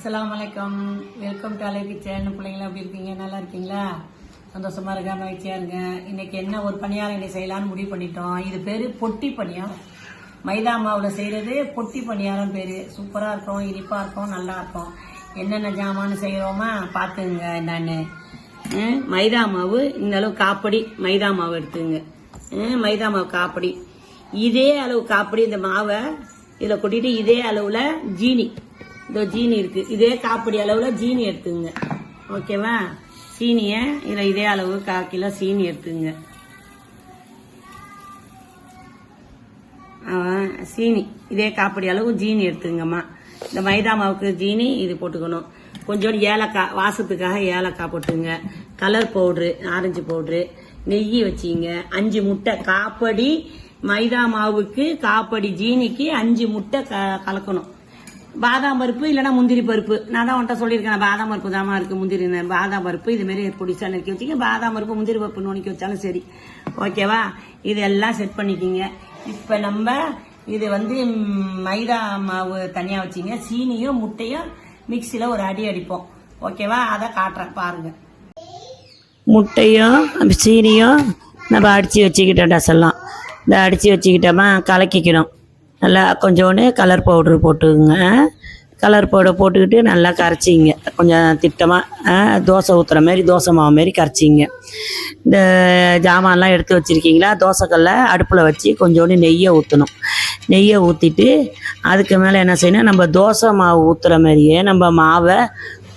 அஸ்லாம் வலைக்கம் welcome to அலை கிச்சன் பிள்ளைங்களா எப்படி இருக்கீங்க? நல்லா இருக்கீங்களா? சந்தோஷமா இருக்கா மகிழ்ச்சியா இருங்க. இன்னைக்கு என்ன ஒரு பணியாரம் இன்னைக்கு செய்யலாம்னு முடிவு பண்ணிட்டோம். இது பேரு பொட்டி பணியாரம் மைதா மாவுல செய்யறது பொட்டி பணியாரம் பேரு. சூப்பரா இருக்கும் இனிப்பா இருக்கும் நல்லா இருக்கும். என்னென்ன ஜாமான்னு செய்யறோமா பாத்துங்க என்னன்னு மைதா மாவு இந்த அளவு காப்படி மைதா மாவு எடுத்துங்க மைதா மாவு காப்படி. இதே அளவு காப்படி இந்த மாவை இதில் கொட்டிட்டு இதே அளவுல ஜீனி. இந்த ஜீனி இருக்கு. இதே காப்படி அளவுல ஜீனி எடுத்துங்க. ஓகேவா? சீனிய இதுல இதே அளவு கால் கிலோ சீனி எடுத்துங்க. ஆ, சீனி. இதே காப்படி அளவு ஜீனி எடுத்துங்கம்மா. இந்த மைதா மாவுக்கு ஜீனி இது போட்டுக்கணும். கொஞ்சோண்டு ஏலக்காய் வாசத்துக்காக ஏலக்காய் போட்டுங்க. கலர் பவுட்ரு ஆரஞ்சு பவுட்ரு நெய் வச்சிங்க. அஞ்சு முட்டை காப்படி மைதா மாவுக்கு காப்படி ஜீனிக்கு அஞ்சு முட்டை க- கலக்கணும். பாதாம் பருப்பு இல்லைனா முந்திரி பருப்பு. நான் தான் உன்ட்ட சொல்லியிருக்கேன் பாதாம் பருப்பு தாமா இருக்கு முந்திரி பாதாம் பருப்பு இது மாதிரி பொடிசா நறுக்கி வச்சுக்க பாதாம் பருப்பு முந்திரி பருப்பு நுணுக்கி வச்சாலும் சரி. ஓகேவா? இதெல்லாம் செட் பண்ணிக்கிங்க. இப்போ நம்ம இது வந்து மைதா மாவு தனியாக வச்சிங்க. சீனியும் முட்டையும் மிக்சியில் ஒரு அடி அடிப்போம். ஓகேவா? அதை காட்டுறேன் பாருங்க. முட்டையும் சீனியும் நம்ம அடித்து வச்சுக்கிட்டோம் டசெல்லாம். இந்த அடித்து வச்சுக்கிட்டோமா கலக்கிக்கணும். நல்லா கொஞ்சோண்டு கலர் பவுட்ரு போட்டுக்குங்க. கலர் பவுடர் போட்டுக்கிட்டு நல்லா கரைச்சிங்க. கொஞ்சம் திட்டமாக தோசை ஊற்றுற மாதிரி தோசை மாவு மாரி கரைச்சிங்க. இந்த ஜாமான்லாம் எடுத்து வச்சுருக்கீங்களா? தோசைக்கல்ல அடுப்பில் வச்சு கொஞ்சோண்டு நெய்யை ஊற்றணும் நெய்யை ஊற்றிட்டு அதுக்கு மேலே என்ன செய்யணும்? நம்ம தோசை மாவு ஊற்றுற மாதிரியே நம்ம மாவை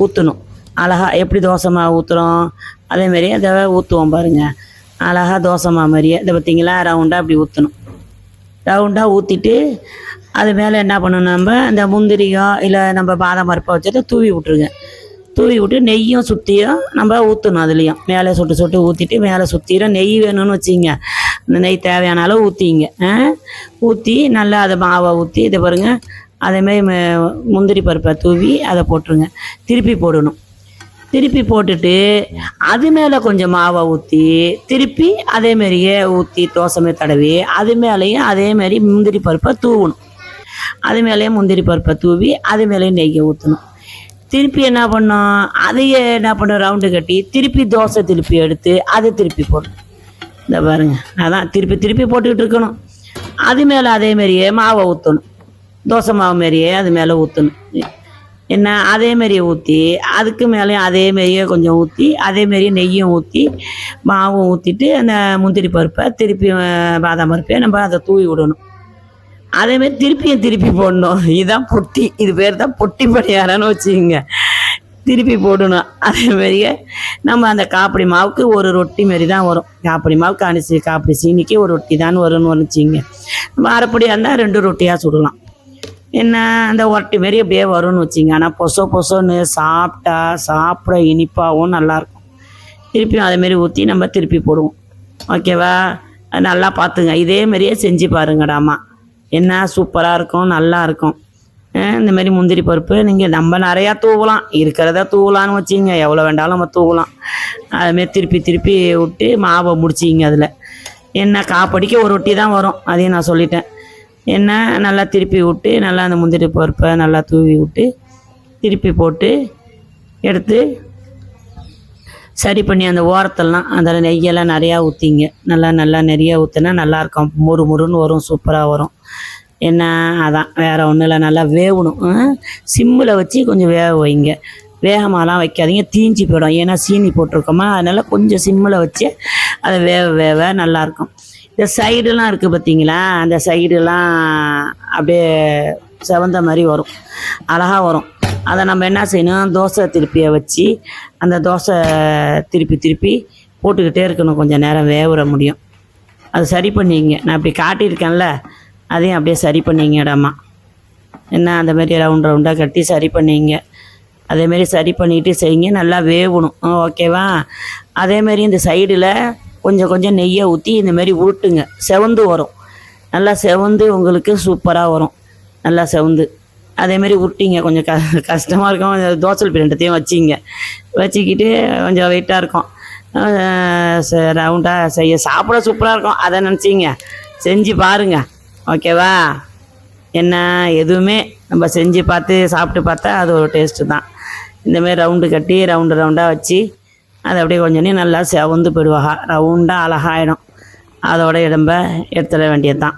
ஊற்றணும் அழகா எப்படி தோசை மாவு ஊற்றுறோம் அதே அதை ஊற்றுவோம் பாருங்கள் அழகா தோசை மாவு மாதிரியே. இதை பார்த்தீங்களா? ரவுண்டாக அப்படி ஊற்றணும் ரவுண்டாக ஊற்றிட்டு அது மேலே என்ன பண்ணணும் நம்ம இந்த முந்திரியோ இல்லை நம்ம பாதாம் பருப்பை வச்சுட்டு தூவி விட்ருங்க தூவி விட்டு நெய்யும் சுற்றியும் நம்ம ஊற்றணும் அதுலேயும். மேலே சுட்டு சுட்டு ஊற்றிட்டு மேலே சுற்றிடும் நெய் வேணும்னு வச்சுங்க. அந்த நெய் தேவையான அளவு ஊற்றிங்க ஊற்றி நல்லா அதை மாவை ஊற்றி இதை பாருங்க அதேமாரி ம- முந்திரி பருப்பை தூவி அதை போட்டுருங்க. திருப்பி போடணும். திருப்பி போட்டுட்டு அது மேலே கொஞ்சம் மாவை ஊற்றி திருப்பி அதே மாதிரியே ஊற்றி தோசைமே தடவி அது மேலேயும் அதே மாதிரி முந்திரி பருப்பை தூவணும். அது மேலேயும் முந்திரி பருப்பை தூவி அது மேலேயும் நெய்யை ஊற்றணும் திருப்பி என்ன பண்ணோம்? அதையே என்ன பண்ணோம்? ரவுண்டு கட்டி திருப்பி தோசை திருப்பி எடுத்து அதை திருப்பி போடணும். இந்த பாருங்க அதான் திருப்பி திருப்பி போட்டுக்கிட்டு இருக்கணும். அது மேலே அதே மாதிரியே மாவை ஊற்றணும் தோசை மாவு மாதிரியே அது மேலே ஊற்றணும் என்ன அதே மாதிரியே ஊற்றி அதுக்கு மேலேயும் அதே மாதிரியே கொஞ்சம் ஊற்றி அதே மாதிரியே நெய்யும் ஊற்றி மாவும் ஊற்றிட்டு அந்த முந்திரி பருப்பை திருப்பி பாதாம் பருப்பை நம்ம அதை தூவி விடணும். அதேமாரி திருப்பியும் திருப்பி போடணும். இதுதான் பொட்டி. இது பேர் தான் பொட்டி பணியாரன்னு வச்சுக்கோங்க. திருப்பி போடணும். அதே மாதிரியே நம்ம அந்த காப்படி மாவுக்கு ஒரு ரொட்டி மாரி தான் வரும். காப்படி மாவுக்கு அரிசி காப்படி சீனிக்கு ஒரு ரொட்டி தான் வரும்னு வச்சுங்க நம்ம அரைப்படியாக இருந்தால் ரெண்டு ரொட்டியாக சுடலாம். என்ன அந்த ஒரட்டி மாரி அப்படியே வரும்னு வச்சுங்க ஆனால் பொசோ பொசோன்னு சாப்பிட்டா சாப்பிட இனிப்பாகவும் நல்லாயிருக்கும். திருப்பியும் அதேமாரி ஊற்றி நம்ம திருப்பி போடுவோம். ஓகேவா அது நல்லா பார்த்துங்க. இதே மாதிரியே செஞ்சு பாருங்கடாமா என்ன சூப்பராக இருக்கும் நல்லா இருக்கும். இந்த மாதிரி முந்திரி பருப்பு நீங்கள் நம்ம நிறையா தூவலாம். இருக்கிறத தூவலான்னு வச்சிங்க எவ்வளோ வேண்டாலும் நம்ம தூவலாம். அதுமாரி திருப்பி திருப்பி விட்டு மாவை முடிச்சிங்க அதில். என்ன காப்படிக்க ஒரு ரொட்டி தான் வரும். அதையும் நான் சொல்லிட்டேன். என்ன நல்லா திருப்பி விட்டு நல்லா அந்த முந்திரி பருப்பை நல்லா தூவி விட்டு திருப்பி போட்டு எடுத்து சரி பண்ணி அந்த ஓரத்தெல்லாம் அதில் நெய்யெல்லாம் நிறையா ஊற்றிங்க நல்லா நல்லா நிறையா ஊற்றினா நல்லாயிருக்கும். முறு முறுன்னு வரும் சூப்பராக வரும். என்ன அதான் வேறு ஒன்றும் இல்லை. நல்லா வேகணும் சிம்மில் வச்சு கொஞ்சம் வேக வைங்க. வேகமாலாம் வைக்காதீங்க. தீஞ்சு போயிடும். ஏன்னா சீனி போட்டிருக்கோமா? அதனால் கொஞ்சம் சிம்மில் வச்சு அதை வேக வேக நல்லாயிருக்கும். இந்த சைடுலாம் இருக்குது பார்த்தீங்களா அந்த சைடுலாம் அப்படியே செவந்த மாதிரி வரும். அழகாக வரும். அதை நம்ம என்ன செய்யணும்? தோசை திருப்பியை வச்சு அந்த தோசை திருப்பி திருப்பி போட்டுக்கிட்டே இருக்கணும். கொஞ்சம் நேரம் வேவுற முடியும். அது சரி பண்ணிங்க. நான் இப்படி காட்டியிருக்கேன்ல அதையும் அப்படியே சரி பண்ணிங்க இடமா. என்ன அந்த மாதிரி ரவுண்ட் ரவுண்டாக கட்டி சரி பண்ணிங்க. அதேமாரி சரி பண்ணிட்டு செய்யுங்க. நல்லா வேகணும் ஓகேவா அதேமாரி இந்த சைடில் கொஞ்சம் கொஞ்சம் நெய்யை ஊற்றி இந்த மாதிரி உருட்டுங்க. செவந்து வரும். நல்லா செவந்து உங்களுக்கு சூப்பராக வரும். நல்லா செவந்து. அதேமாரி உருட்டிங்க. கொஞ்சம் க கஷ்டமாக இருக்கும். அந்த தோசை வச்சிங்க. வச்சுக்கிட்டு கொஞ்சம் வெயிட்டாக இருக்கும். ரவுண்டாக செய்ய சாப்பிட சூப்பராக இருக்கும். அதை நினச்சிங்க. செஞ்சு பாருங்க. ஓகேவா என்ன எதுவுமே நம்ம செஞ்சு பார்த்து சாப்பிட்டு பார்த்தா அது ஒரு டேஸ்ட்டு தான். இந்தமாரி ரவுண்டு கட்டி ரவுண்டு ரவுண்டாக வச்சு அதை அப்படியே கொஞ்சம் நல்லா செவந்து போயிடுவாங்க ரவுண்டாக அழகாயிடும். அதோட இடம்ப எடுத்துட வேண்டியது தான்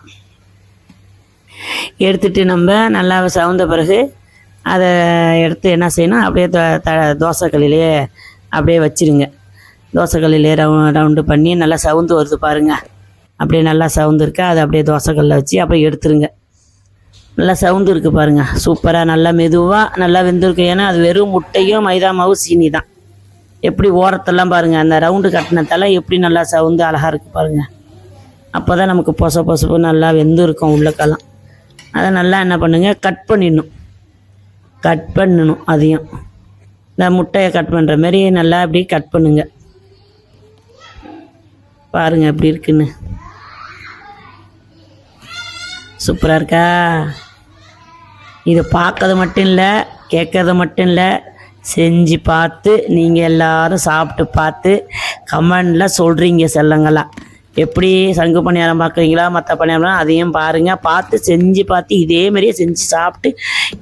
எடுத்துட்டு நம்ம நல்லா செவந்த பிறகு அதை எடுத்து என்ன செய்யணும்? அப்படியே த- த தோசைக்கல்லிலே அப்படியே வச்சிருங்க. தோசைக்கல்லிலே ரவு ரவுண்டு பண்ணி நல்லா சவுந்து வருது பாருங்கள் அப்படியே நல்லா சவுந்து இருக்கு. அதை அப்படியே தோசைக்கல்லில் வச்சு அப்படியே எடுத்துருங்க. நல்லா சவுந்து இருக்குது பாருங்கள் சூப்பராக நல்லா மெதுவாக நல்லா வெந்திருக்கு ஏன்னா அது வெறும் முட்டையும் மைதா மாவு சீனி தான் எப்படி ஓரத்தெல்லாம் பாருங்கள் அந்த ரவுண்டு கட்டினத்தெல்லாம் எப்படி நல்லா சவுந்து அழகாக இருக்குது பாருங்கள் அப்போ தான் நமக்கு பொச பொசப்பு நல்லா வெந்து இருக்கும் உள்ளக்கெல்லாம். அதை நல்லா என்ன பண்ணுங்கள் கட் பண்ணிடணும். கட் பண்ணணும் அதையும் இந்த முட்டையை கட் பண்ணுற மாதிரி நல்லா அப்படி கட் பண்ணுங்க. பாருங்கள் எப்படி இருக்குன்னு. சூப்பராக இருக்கா? இதை பார்க்கறது மட்டும் இல்லை கேட்கறது மட்டும் இல்லை செஞ்சு பார்த்து நீங்கள் எல்லாரும் சாப்பிட்டு பார்த்து கமெண்டில் சொல்கிறீங்க செல்லங்களா. எப்படி சங்கு பணியாரம் பார்க்குறீங்களா மற்ற பணியாரம் அதையும் பாருங்கள் பார்த்து செஞ்சு பார்த்து இதே மாதிரியே செஞ்சு சாப்பிட்டு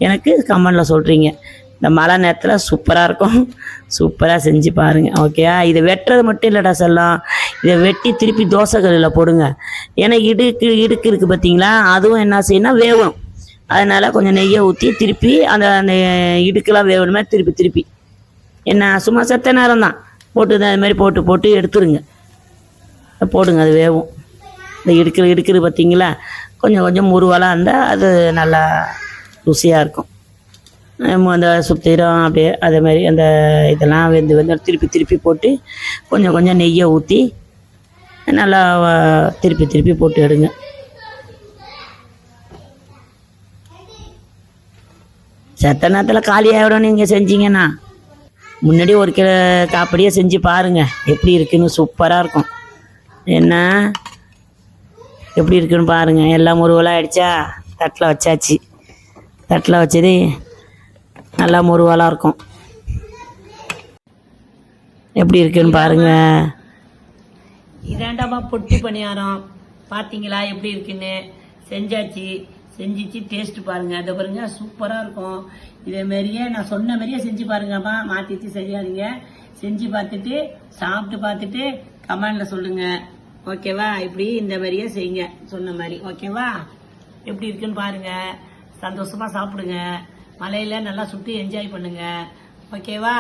எனக்கு கமெண்டில் சொல்கிறீங்க இந்த மழை நேரத்தில் சூப்பராக இருக்கும். சூப்பராக செஞ்சு பாருங்கள் ஓகேயா இதை வெட்டுறது மட்டும் இல்லைடா செல்லம் இதை வெட்டி திருப்பி தோசை கல்லில் போடுங்க. ஏன்னா இடுக்கு இடுக்கு இருக்குது பார்த்தீங்களா அதுவும் என்ன செய்யணும் வேகணும். அதனால் கொஞ்சம் நெய்யை ஊற்றி திருப்பி அந்த அந்த இடுக்கெல்லாம் வேகணுமே திருப்பி திருப்பி. என்ன சும்மா செத்த நேரம் தான் போட்டு அது மாதிரி போட்டு போட்டு எடுத்துருங்க. போடுங்க அது வேகும் இந்த இடுக்கிற இடுக்கிறது பார்த்தீங்களா? கொஞ்சம் கொஞ்சம் முருவலாக இருந்தால் அது நல்லா ருசியாக இருக்கும். அந்த சுத்திரம் அப்படியே அதே மாதிரி அந்த இதெல்லாம் வெந்து வெந்து திருப்பி திருப்பி போட்டு கொஞ்சம் கொஞ்சம் நெய்யை ஊற்றி நல்லா திருப்பி திருப்பி போட்டு எடுங்க. செத்த நேரத்தில் காலியாகிடும் நீங்கள் செஞ்சீங்கன்னா. முன்னாடி ஒரு கிலோ காப்படியே செஞ்சு பாருங்கள் எப்படி இருக்குன்னு சூப்பராக இருக்கும். என்ன? எப்படி இருக்குன்னு பாருங்கள் எல்லாம் முருவலாக ஆயிடுச்சா தட்டில் வச்சாச்சு. தட்டில் வச்சது நல்லா முருவலாக இருக்கும். எப்படி இருக்குன்னு பாருங்க. இதாண்டாமா பொட்டி பணியாரம். பார்த்தீங்களா எப்படி இருக்குன்னு? செஞ்சாச்சு. செஞ்சிச்சு டேஸ்ட் பாருங்க. அதை பாருங்க சூப்பராக இருக்கும். இதே மாதிரியே நான் சொன்ன மாதிரியே செஞ்சு பாருங்கம்மா. மாத்திச்சு செய்யாதீங்க. செஞ்சு பார்த்துட்டு சாப்பிட்டு பார்த்துட்டு கமெண்ட்ல சொல்லுங்க. ஓகேவா? இப்படி இந்த மாதிரியே செய்யுங்க. சொன்ன மாதிரி. ஓகேவா? எப்படி இருக்குன்னு பாருங்க. சந்தோஷமா சாப்பிடுங்க. மலையில நல்லா சுற்றி என்ஜாய் பண்ணுங்க. ஓகேவா?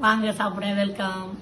வாங்க சாப்பிட வெல்கம்